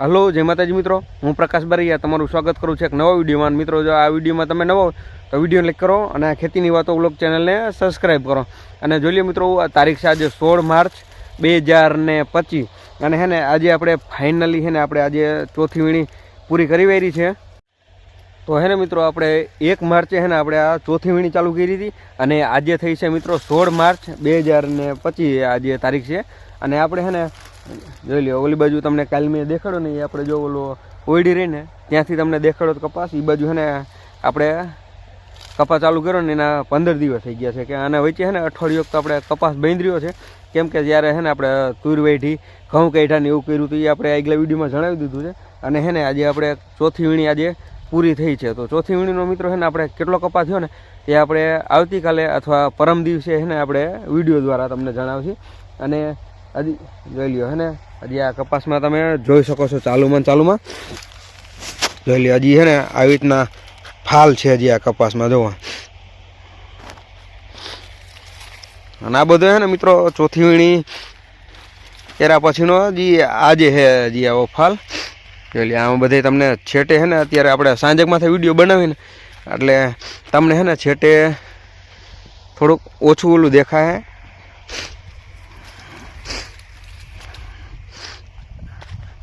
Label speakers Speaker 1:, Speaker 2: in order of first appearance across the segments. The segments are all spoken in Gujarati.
Speaker 1: હલો, જય માતાજી મિત્રો. હું પ્રકાશ બારીયા તમારું સ્વાગત કરું છું એક નવા વિડીયોમાં. મિત્રો, જો આ વિડીયોમાં તમે નવો તો વીડિયો લાઈક કરો અને આ ખેતીની વાતો બ્લોગ ચેનલને સબસ્ક્રાઈબ કરો. અને જોઈ લો મિત્રો, આ તારીખ છે આજે સોળ માર્ચ બે હજાર ને અને હે ને, આજે આપણે ફાઇનલી છે ને, આપણે આજે ચોથી વીણી પૂરી કરી વેરી છે. તો હે ને મિત્રો, આપણે એક માર્ચે હે ને, આપણે આ ચોથી વીણી ચાલુ કરી હતી. અને આજે થઈ છે મિત્રો સોળ માર્ચ બે હજાર ને પચીસ આજે તારીખ છે. અને આપણે હે ને જોઈ લો ઓલી બાજુ તમને કાલ મેં દેખાડો ને, એ આપણે જો ઓલો ઓયડી રહીને ત્યાંથી તમને દેખાડો તો કપાસ એ બાજુ ને આપણે કપાસ ચાલુ કર્યો ને, એના પંદર દિવસ થઈ ગયા છે કે આના વચ્ચે હે ને અઠવાડિયો તો આપણે કપાસ રહ્યો છે. કેમ કે જ્યારે હે ને આપણે તુર વેઢી, ઘઉં કાઢ્યા ને એવું કર્યું હતું એ આપણે આગલા વિડીયોમાં જણાવી દીધું છે. અને હે ને આજે આપણે ચોથી વીણી આજે પૂરી થઈ છે. તો ચોથી વીણીનો મિત્રો છે ને આપણે કેટલો કપાસ થયો ને, એ આપણે આવતીકાલે અથવા પરમ દિવસે છે ને આપણે વીડિયો દ્વારા તમને જણાવશે. અને હજી જોઈ લ્યો, હે ને? હજી આ કપાસમાં તમે જોઈ શકો છો ચાલુમાં ચાલુમાં. જોઈ લ્યો, હજી હે ને આવી રીતના ફાલ છે હજી આ કપાસમાં, જોવા. અને આ બધો હે ને મિત્રો, ચોથી વીણી એરા પછીનો હજી આજે હે હજી આવો ફાલ. જોઈ લ્યો, આમાં બધે તમને છેટે હે ને અત્યારે આપણે સાંજકમાંથી વીડિયો બનાવીને, એટલે તમને હે ને છેટે થોડુંક ઓછું ઓલું દેખાય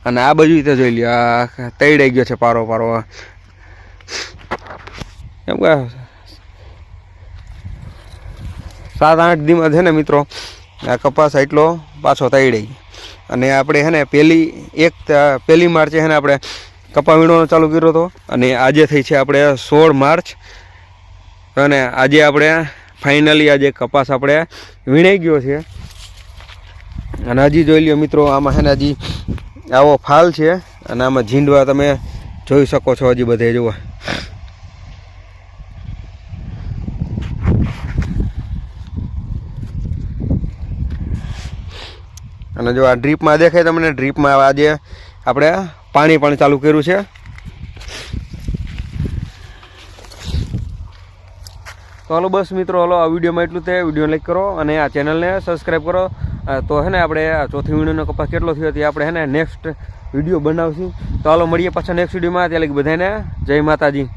Speaker 1: અને આ બાજુ રીતે જોઈ લ્યો, આ તૈડાઈ ગયો છે પારો પારો. એમ કે સાત આઠ દીમાં છે ને મિત્રો, આ કપાસ એટલો પાછો તૈડાઈ અને આપણે છે ને પહેલી એક પહેલી માર્ચે છે ને આપણે કપા વીણવાનો ચાલુ કર્યો હતો, અને આજે થઈ છે આપણે સોળ માર્ચ. અને આજે આપણે ફાઇનલી આજે કપાસ આપણે વીણાઈ ગયો છે. અને હજી જોઈ લ્યો મિત્રો, આમાં છે ને હજી આવો ફાલ છે અને આમાં ઝીંડવા તમે જોઈ શકો છો હજી બધે, જુઓ. અને જો આ ડ્રીપમાં દેખાય તમને, ડ્રીપમાં આજે આપણે પાણી પણ ચાલુ કર્યું છે. તો હલો બસ મિત્રો, હલો આ વિડીયોમાં એટલું તે. વીડિયો લાઈક કરો અને આ ચેનલને સબસ્ક્રાઈબ કરો. તો હે ને આપણે ચોથી વીણીનો કપાસ કેટલો થયો તે આપણે હે ને નેક્સ્ટ વીડિયો બનાવશું. તો હાલો મળીએ પાછા નેક્સ્ટ વિડીયોમાં ત્યાં લગી બધાને જય માતાજી.